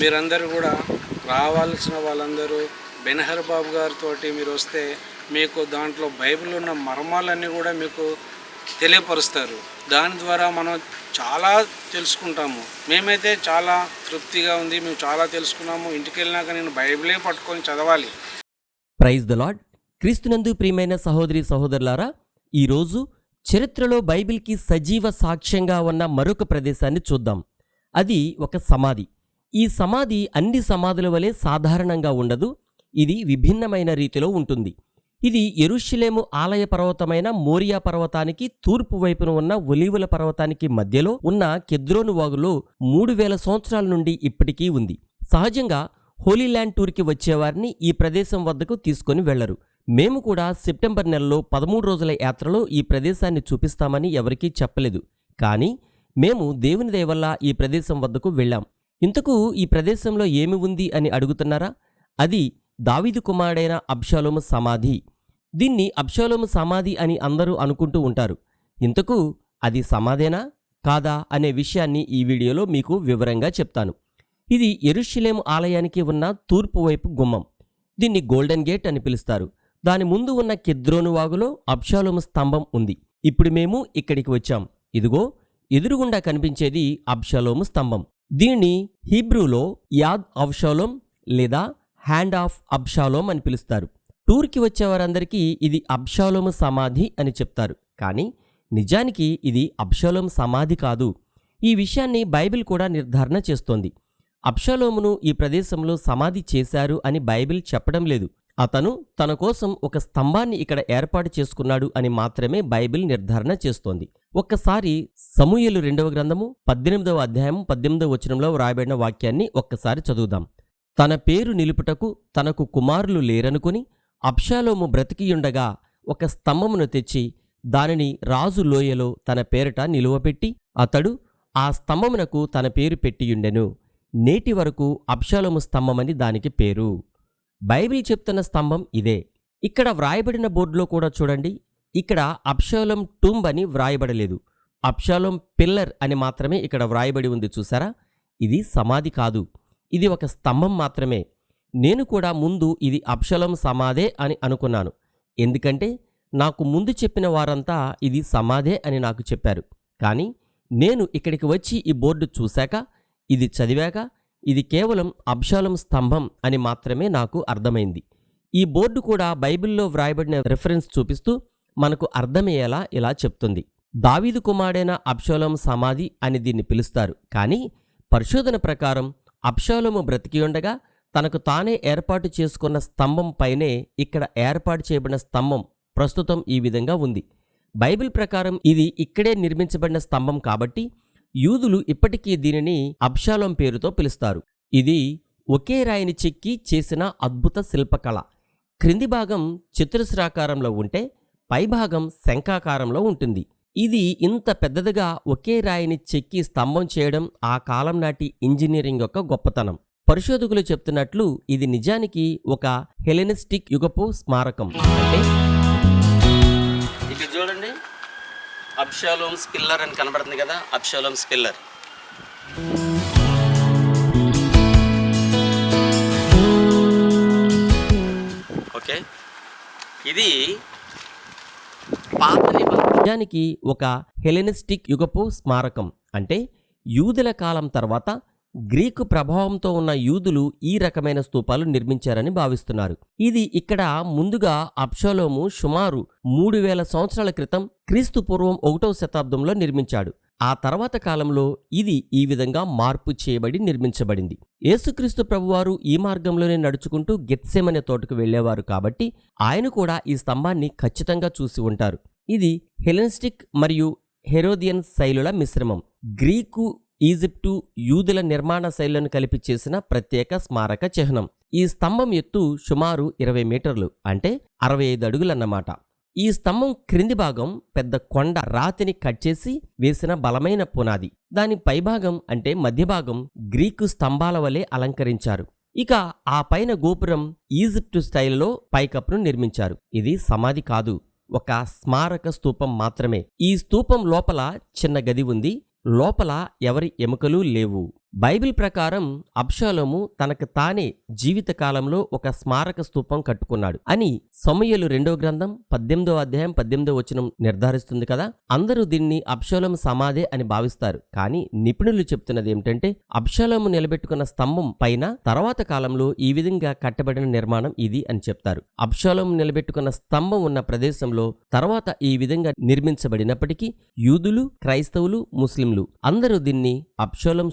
మీరందరూ కూడా రావాల్సిన వాళ్ళందరూ బెనహర్ బాబు గారితో మీరు వస్తే మీకు దాంట్లో బైబిల్ ఉన్న మర్మాలన్నీ కూడా మీకు తెలియపరుస్తారు. దాని ద్వారా మనం చాలా తెలుసుకుంటాము. మేమైతే చాలా తృప్తిగా ఉంది మేము చాలా తెలుసుకున్నాము. ఇంటికి వెళ్ళినాక నేను బైబిలే పట్టుకొని చదవాలి. ప్రైజ్ ద లాడ్ క్రీస్తునందు ప్రియమైన సహోదరి సహోదరులారా ఈరోజు చరిత్రలో బైబిల్కి సజీవ సాక్ష్యంగా ఉన్న మరొక ప్రదేశాన్ని చూద్దాం. అది ఒక సమాధి. ఈ సమాధి అన్ని సమాధుల వలె సాధారణంగా ఉండదు. ఇది విభిన్నమైన రీతిలో ఉంటుంది. ఇది ఎరుషులేము ఆలయ పర్వతమైన మోరియా పర్వతానికి తూర్పు వైపున ఉన్న ఒలీవుల పర్వతానికి మధ్యలో ఉన్న కెద్రోను వాగులో మూడు వేల సంవత్సరాల నుండి ఇప్పటికీ ఉంది. సహజంగా హోలీల్యాండ్ టూర్కి వచ్చేవారిని ఈ ప్రదేశం వద్దకు తీసుకొని వెళ్ళరు మేము కూడా సెప్టెంబర్ నెలలో పదమూడు రోజుల యాత్రలో ఈ ప్రదేశాన్ని చూపిస్తామని ఎవరికీ చెప్పలేదు. కానీ మేము దేవుని దయవల్ల ఈ ప్రదేశం వద్దకు వెళ్ళాం. ఇంతకు ఈ ప్రదేశంలో ఏమి ఉంది అని అడుగుతున్నారా? అది దావీదు కుమారుడైన అబ్షాలోము సమాధి. దీన్ని అబ్షాలోము సమాధి అని అందరూ అనుకుంటూ ఉంటారు. ఇంతకు అది సమాధేనా? కాదా? అనే విషయాన్ని ఈ వీడియోలో మీకు వివరంగా చెప్తాను. ఇది ఎరుషులేము ఆలయానికి ఉన్న తూర్పు వైపు గుమ్మం. దీన్ని గోల్డెన్ గేట్ అని పిలుస్తారు. దాని ముందు ఉన్న కిద్రోను వాగులో అబ్షాలోము స్తంభం ఉంది. ఇప్పుడు మేము ఇక్కడికి వచ్చాం. ఇదిగో ఎదురుగుండా కనిపించేది అబ్షాలోము స్తంభం. దీనిని హీబ్రూలో యాద్ అబ్షాలోం లేదా హ్యాండ్ ఆఫ్ అబ్షాలోం అని పిలుస్తారు. టూర్కి వచ్చేవారందరికీ ఇది అబ్షాలోము సమాధి అని చెప్తారు. కానీ నిజానికి ఇది అబ్షాలోం సమాధి కాదు. ఈ విషయాన్ని బైబిల్ కూడా నిర్ధారణ చేస్తోంది. అబ్షాలోమును ఈ ప్రదేశంలో సమాధి చేశారు అని బైబిల్ చెప్పడం లేదు. అతను తన కోసం ఒక స్తంభాన్ని ఇక్కడ ఏర్పాటు చేసుకున్నాడు అని మాత్రమే బైబిల్ నిర్ధారణ చేస్తోంది. ఒక్కసారి సమూయలు రెండవ గ్రంథము పద్దెనిమిదవ అధ్యాయం పద్దెనిమిదవ వచనంలో వ్రాయబడిన వాక్యాన్ని ఒక్కసారి చదువుదాం. తన పేరు నిలుపుటకు తనకు కుమారులు లేరనుకుని అప్షాలోము బ్రతికియుండగా ఒక స్తంభమును తెచ్చి దానిని రాజు లోయలో తన పేరట నిలువపెట్టి అతడు ఆ స్తంభమునకు తన పేరు పెట్టియుండెను. నేటి వరకు అప్షాలోము స్తంభమని దానికి పేరు. బైబిల్ చెప్తున్న స్తంభం ఇదే. ఇక్కడ వ్రాయబడిన బోర్డులో కూడా చూడండి. ఇక్కడ అప్షాలం టూంబ్ అని వ్రాయబడలేదు. అప్షాలం పిల్లర్ అని మాత్రమే ఇక్కడ వ్రాయబడి ఉంది చూసారా? ఇది సమాధి కాదు. ఇది ఒక స్తంభం మాత్రమే. నేను కూడా ముందు ఇది అప్షలం సమాధే అని అనుకున్నాను. ఎందుకంటే నాకు ముందు చెప్పిన వారంతా ఇది సమాధే అని నాకు చెప్పారు. కానీ నేను ఇక్కడికి వచ్చి ఈ బోర్డు చూశాక ఇది చదివాక ఇది కేవలం అబ్షాలం స్తంభం అని మాత్రమే నాకు అర్థమైంది. ఈ బోర్డు కూడా బైబిల్లో వ్రాయబడిన రెఫరెన్స్ చూపిస్తూ మనకు అర్థమయ్యేలా ఇలా చెప్తుంది. దావీదు కుమారుడైన అబ్షాలం సమాధి అని దీన్ని పిలుస్తారు. కానీ పరిశోధన ప్రకారం అబ్షాలము బ్రతికి ఉండగా తనకు తానే ఏర్పాటు చేసుకున్న స్తంభం పైనే ఇక్కడ ఏర్పాటు చేయబడిన స్తంభం ప్రస్తుతం ఈ విధంగా ఉంది. బైబిల్ ప్రకారం ఇది ఇక్కడే నిర్మించబడిన స్తంభం కాబట్టి యూదులు ఇప్పటికీ దీనిని అబ్షాలోం పేరుతో పిలుస్తారు. ఇది ఒకే రాయిని చెక్కి చేసిన అద్భుత శిల్పకళ. క్రింది భాగం చతురస్రాకారంలో ఉంటే పైభాగం శంఖాకారంలో ఉంటుంది. ఇది ఇంత పెద్దదిగా ఒకే రాయిని చెక్కి స్తంభం చేయడం ఆ కాలం నాటి ఇంజనీరింగ్ యొక్క గొప్పతనం. పరిశోధకులు చెప్తున్నట్లు ఇది నిజానికి ఒక హెలెనిస్టిక్ యుగపు స్మారకం. అంటే ఇక్కడ చూడండి. అబ్షాలోమ్ స్పిల్లర్ అని కనబడుతుంది కదా అబ్షాలోమ్ స్పిల్లర్ ఓకే. ఇది పాత నిబంధనానికి ఒక హెలెనిస్టిక్ యుగపు స్మారకం. అంటే యూదుల కాలం తర్వాత గ్రీకు ప్రభావంతో ఉన్న యూదులు ఈ రకమైన స్తూపాలు నిర్మించారని భావిస్తున్నారు. ఇది ఇక్కడ ముందుగా అప్షోలోము సుమారు మూడు వేల సంవత్సరాల క్రితం క్రీస్తు పూర్వం ఒకటవ శతాబ్దంలో నిర్మించాడు. ఆ తర్వాత కాలంలో ఇది ఈ విధంగా మార్పు చేయబడి నిర్మించబడింది. యేసుక్రీస్తు ప్రభువారు ఈ మార్గంలోనే నడుచుకుంటూ గెత్సెమనే తోటకు వెళ్ళేవారు కాబట్టి ఆయన కూడా ఈ స్తంభాన్ని ఖచ్చితంగా చూసి ఉంటారు. ఇది హెలెన్స్టిక్ మరియు హెరోదియన్ శైలుల మిశ్రమం. గ్రీకు ఈజిప్టు యూదుల నిర్మాణ శైలులను కలిపి చేసిన ప్రత్యేక స్మారక చిహ్నం. ఈ స్తంభం ఎత్తు సుమారు ఇరవై మీటర్లు అంటే అరవై ఐదు అడుగులన్నమాట. ఈ స్తంభం క్రింది భాగం పెద్ద కొండ రాతిని కట్ చేసి వేసిన బలమైన పునాది. దాని పైభాగం అంటే మధ్య భాగం గ్రీకు స్తంభాల వలె అలంకరించారు. ఇక ఆ పైన గోపురం ఈజిప్టు స్టైల్లో పైకప్పును నిర్మించారు. ఇది సమాధి కాదు ఒక స్మారక స్తూపం మాత్రమే. ఈ స్తూపం లోపల చిన్న గది ఉంది లోపల ఎవరి ఎముకలు లేవు. బైబిల్ ప్రకారం అబ్షాలోము తనకు తానే జీవితకాలంలో ఒక స్మారక స్తూపం కట్టుకున్నాడు అని సమయలు రెండో గ్రంథం పద్దెనిమిదో అధ్యాయం పద్దెనిమిదో వచనం నిర్ధారిస్తుంది కదా? అందరూ దీన్ని అబ్షాలోము సమాధే అని భావిస్తారు. కానీ నిపుణులు చెప్తున్నది ఏమిటంటే అబ్షాలోము నిలబెట్టుకున్న స్తంభం పైన తర్వాత కాలంలో ఈ విధంగా కట్టబడిన నిర్మాణం ఇది అని చెప్తారు. అబ్షాలోము నిలబెట్టుకున్న స్తంభం ఉన్న ప్రదేశంలో తర్వాత ఈ విధంగా నిర్మించబడినప్పటికీ యూదులు క్రైస్తవులు ముస్లింలు అందరూ దీన్ని అబ్షాలోం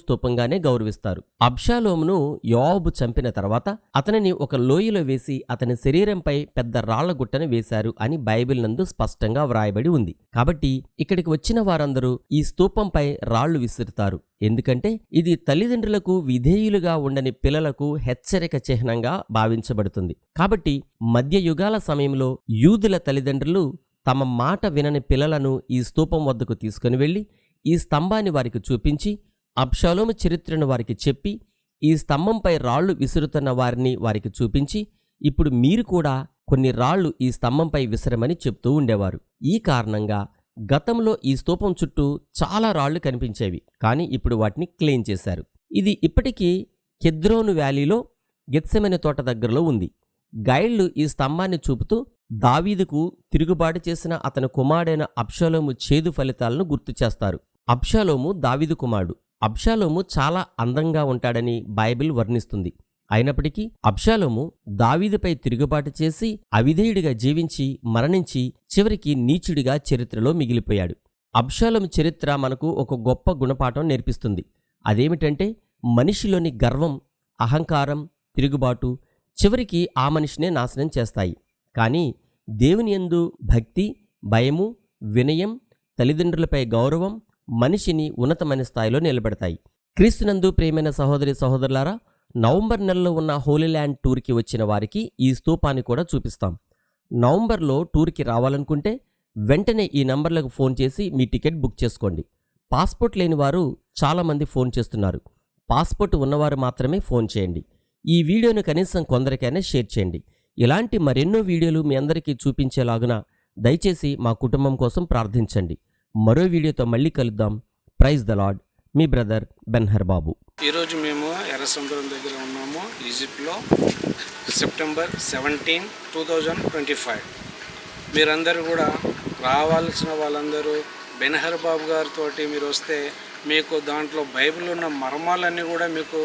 స్తూపంగానే గౌరవిస్తారు. అబ్షాలోమును యోవాబు చంపిన తర్వాత అతనిని ఒక లోయలో వేసి అతని శరీరంపై పెద్ద రాళ్ళ గుట్టను వేశారు అని బైబిల్ నందు స్పష్టంగా వ్రాయబడి ఉంది. కాబట్టి ఇక్కడికి వచ్చిన వారందరూ ఈ స్తూపంపై రాళ్ళు విసురుతారు. ఎందుకంటే ఇది తల్లిదండ్రులకు విధేయులుగా ఉండని పిల్లలకు హెచ్చరిక చిహ్నంగా భావించబడుతుంది. కాబట్టి మధ్య యుగాల సమయంలో యూదుల తల్లిదండ్రులు తమ మాట వినని పిల్లలను ఈ స్తూపం వద్దకు తీసుకుని వెళ్ళి ఈ స్తంభాన్ని వారికి చూపించి అబ్షాలోము చరిత్రను వారికి చెప్పి ఈ స్తంభంపై రాళ్ళు విసురుతున్న వారిని వారికి చూపించి ఇప్పుడు మీరు కూడా కొన్ని రాళ్ళు ఈ స్తంభంపై విసరమని చెప్తూ ఉండేవారు. ఈ కారణంగా గతంలో ఈ స్తూపం చుట్టూ చాలా రాళ్ళు కనిపించేవి కానీ ఇప్పుడు వాటిని క్లీన్ చేశారు. ఇది ఇప్పటికీ కెద్రోను వ్యాలీలో గెత్సెమెన తోట దగ్గరలో ఉంది. గైడ్లు ఈ స్తంభాన్ని చూపుతూ దావీదుకు తిరుగుబాటు చేసిన అతని కుమారుడైన అప్షలోము చేదు ఫలితాలను గుర్తు చేస్తారు. అప్షలోము దావీదు కుమారుడు. అబ్షాలోము చాలా అందంగా ఉంటాడని బైబిల్ వర్ణిస్తుంది. అయినప్పటికీ అబ్షాలోము దావీదుపై తిరుగుబాటు చేసి అవిధేయుడిగా జీవించి మరణించి చివరికి నీచుడిగా చరిత్రలో మిగిలిపోయాడు. అబ్షాలోము చరిత్ర మనకు ఒక గొప్ప గుణపాఠం నేర్పిస్తుంది. అదేమిటంటే మనిషిలోని గర్వం అహంకారం తిరుగుబాటు చివరికి ఆ మనిషినే నాశనం చేస్తాయి. కానీ దేవుని యందు భక్తి భయము వినయం తల్లిదండ్రులపై గౌరవం మనిషిని ఉన్నతమైన స్థాయిలో నిలబెడతాయి. క్రీస్తునందు ప్రియమైన సహోదరి సహోదరులారా నవంబర్ నెలలో ఉన్న హోలీ ల్యాండ్ టూర్కి వచ్చిన వారికి ఈ స్తూపాన్ని కూడా చూపిస్తాం. నవంబర్లో టూర్కి రావాలనుకుంటే వెంటనే ఈ నంబర్లకు ఫోన్ చేసి మీ టికెట్ బుక్ చేసుకోండి. పాస్పోర్ట్ లేని వారు చాలామంది ఫోన్ చేస్తున్నారు. పాస్పోర్ట్ ఉన్నవారు మాత్రమే ఫోన్ చేయండి. ఈ వీడియోను కనీసం కొందరికైనా షేర్ చేయండి. ఇలాంటి మరెన్నో వీడియోలు మీ అందరికీ చూపించేలాగున దయచేసి మా కుటుంబం కోసం ప్రార్థించండి. మరో వీడియోతో మళ్ళీ కలుద్దాం. ప్రైజ్ ద లాడ్ మీ బ్రదర్ బెన్హర్ బాబు. ఈరోజు మేము ఎర్రసముద్రం దగ్గర ఉన్నాము. ఈజిప్ట్లో. September seventeen two thousand twenty five. మీరందరూ కూడా రావాల్సిన వాళ్ళందరూ బెనహర్ బాబు గారితో మీరు వస్తే మీకు దాంట్లో బైబిల్ ఉన్న మర్మాలన్నీ కూడా మీకు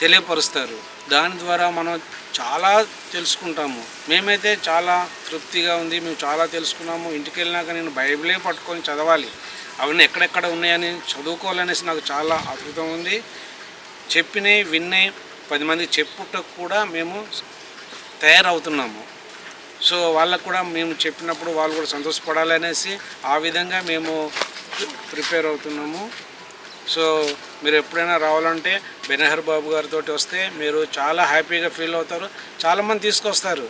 తెలియపరుస్తారు. దాని ద్వారా మనం చాలా తెలుసుకుంటాము. మేమైతే చాలా తృప్తిగా ఉంది. మేము చాలా తెలుసుకున్నాము. ఇంటికి వెళ్ళినాక నేను బైబిలే పట్టుకొని చదవాలి. అవన్నీ ఎక్కడెక్కడ ఉన్నాయని చదువుకోవాలనేసి నాకు చాలా అద్భుతం ఉంది. చెప్పినవి విన్నాయి పది మందికి చెప్పుటకు కూడా మేము తయారవుతున్నాము. సో వాళ్ళకు కూడా మేము చెప్పినప్పుడు వాళ్ళు కూడా సంతోషపడాలి అనేసి ఆ విధంగా మేము ప్రిపేర్ అవుతున్నాము. సో మీరు ఎప్పుడైనా రావాలంటే బెనహర్ బాబు గారితో వస్తే మీరు చాలా హ్యాపీగా ఫీల్ అవుతారు. చాలామంది తీసుకొస్తారు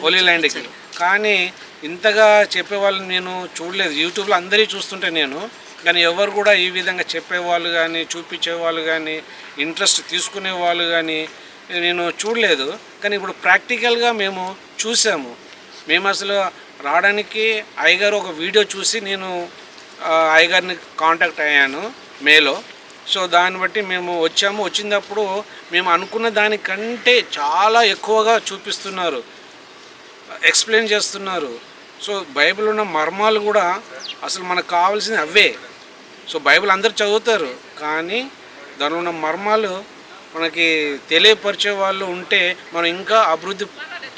హోలీ ల్యాండ్కి కానీ ఇంతగా చెప్పేవాళ్ళు నేను చూడలేదు. యూట్యూబ్లో అందరి చూస్తుంటే నేను కానీ ఎవరు కూడా ఈ విధంగా చెప్పేవాళ్ళు కానీ చూపించేవాళ్ళు కానీ ఇంట్రెస్ట్ తీసుకునే వాళ్ళు కానీ నేను చూడలేదు. కానీ ఇప్పుడు ప్రాక్టికల్గా మేము చూసాము. మేము అసలు రావడానికి అయ్యగారు ఒక వీడియో చూసి నేను అయ్యగారిని కాంటాక్ట్ అయ్యాను మేలో. సో దాన్ని బట్టి మేము వచ్చాము. వచ్చినప్పుడు మేము అనుకున్న దానికంటే చాలా ఎక్కువగా చూపిస్తున్నారు. ఎక్స్ప్లెయిన్ చేస్తున్నారు. సో బైబిల్ ఉన్న మర్మాలు కూడా అసలు మనకు కావాల్సింది అవే. సో బైబిల్ అందరు చదువుతారు. కానీ దానిలో ఉన్న మర్మాలు మనకి తెలియపరిచే వాళ్ళు ఉంటే మనం ఇంకా అభివృద్ధి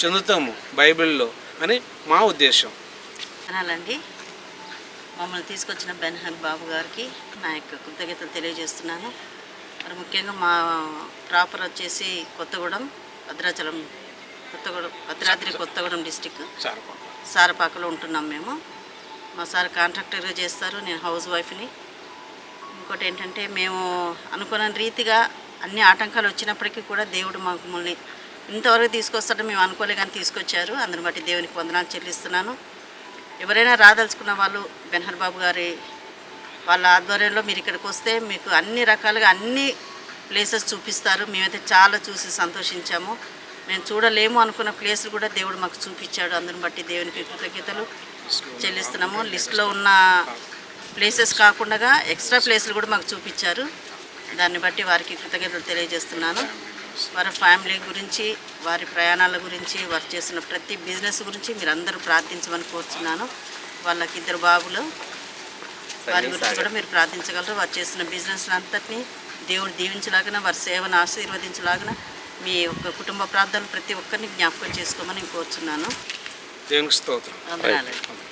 చెందుతాము బైబిల్లో అని మా ఉద్దేశం. అనాలండి. మమ్మల్ని తీసుకొచ్చిన బెన్హన్ బాబు గారికి నా యొక్క కృతజ్ఞతలు తెలియజేస్తున్నాను. మరి ముఖ్యంగా మా ప్రాపర్ వచ్చేసి కొత్తగూడెం భద్రాచలం కొత్తగూడెం భద్రాద్రి కొత్తగూడెం డిస్టిక్ సార్ సారపాకలో ఉంటున్నాం మేము. మా సార్ కాంట్రాక్టర్గా చేస్తారు నేను హౌస్ వైఫ్ని. ఇంకోటి ఏంటంటే మేము అనుకున్న రీతిగా అన్ని ఆటంకాలు వచ్చినప్పటికీ కూడా దేవుడు మాకు మమ్మల్ని ఇంతవరకు తీసుకొస్తాడో మేము అనుకోలే కానీ తీసుకొచ్చారు. అందుని బట్టి దేవునికి వందనాలు చెల్లిస్తున్నాను. ఎవరైనా రాదలుచుకున్న వాళ్ళు బెన్హర్ బాబు గారి వాళ్ళ ఆధ్వర్యంలో మీరు ఇక్కడికి వస్తే మీకు అన్ని రకాలుగా అన్ని ప్లేసెస్ చూపిస్తారు. మేమైతే చాలా చూసి సంతోషించాము. మేము చూడలేము అనుకున్న ప్లేసులు కూడా దేవుడు మాకు చూపించాడు. అందుని బట్టి దేవునికి కృతజ్ఞతలు చెల్లిస్తున్నాము. లిస్ట్లో ఉన్న ప్లేసెస్ కాకుండా ఎక్స్ట్రా ప్లేసులు కూడా మాకు చూపించారు. దాన్ని బట్టి వారికి కృతజ్ఞతలు తెలియజేస్తున్నాను. వారి ఫ్యామిలీ గురించి వారి ప్రయాణాల గురించి వారు చేస్తున్న ప్రతి బిజినెస్ గురించి మీరు అందరూ ప్రార్థించమని కోరుతున్నాను వాళ్ళకి ఇద్దరు బాబులు వారి గురించి కూడా మీరు ప్రార్థించగలరు. వారు చేస్తున్న బిజినెస్ అంతటిని దేవుడు దీవించలాగిన వారి సేవను ఆశీర్వదించలాగిన మీ యొక్క కుటుంబ ప్రార్థనలు ప్రతి ఒక్కరిని జ్ఞాపకం చేసుకోమని నేను కోరుచున్నాను స్తోత్రం.